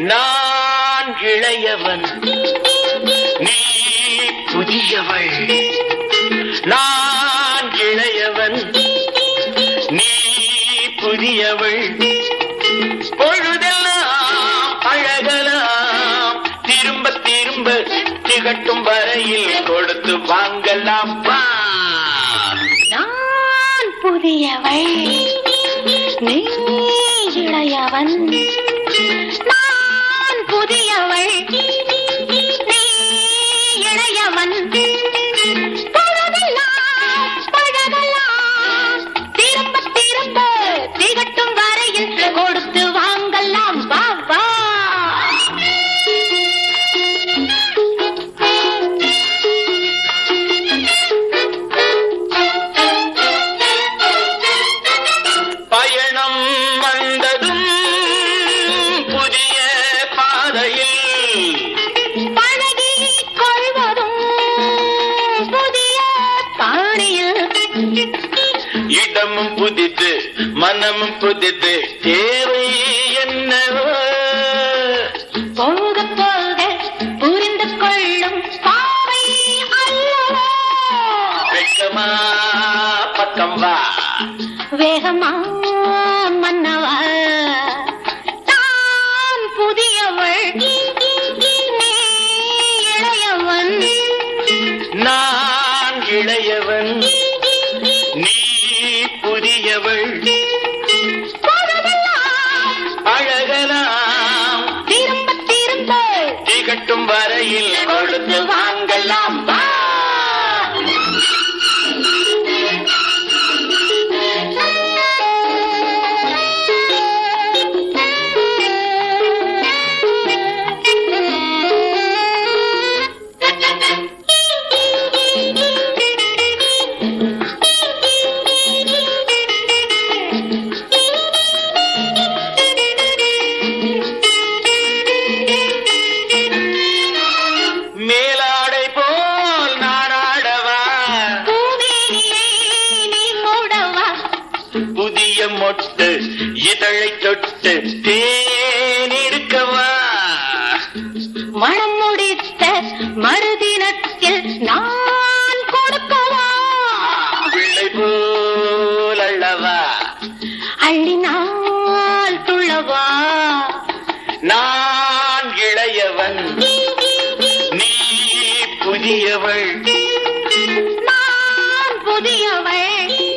நான் இளையவன். நீ புதியவள். நான் இளையவன். நீ புதியவள். பொழுதெல்லாம் அழகலாம் திரும்ப திரும்ப திகட்டும் வரையில் கொடுத்து வாங்கலாம் நான் புதியவள். நீ இளையவன். இடமும் புதிது மனமும் புதிது. தேவை என்னவோ போக போக புரிந்து கொள்ளும் பாவை வெட்கமா பக்கம் வா. வேகமா மன்னவா? நான் புதியவள் நான் இளையவன். நீ புதியவள். புதிய மொட்டு இதழை தொட்டு தேனெடுக்கவா மனம் முடித்த மறுதினத்தில் நான் கொடுக்கவா? பிள்ளை போல் அல்லவா? அள்ளினால் துள்ளவா? நான் இளையவன் நீ புதியவள். நான் புதியவள்.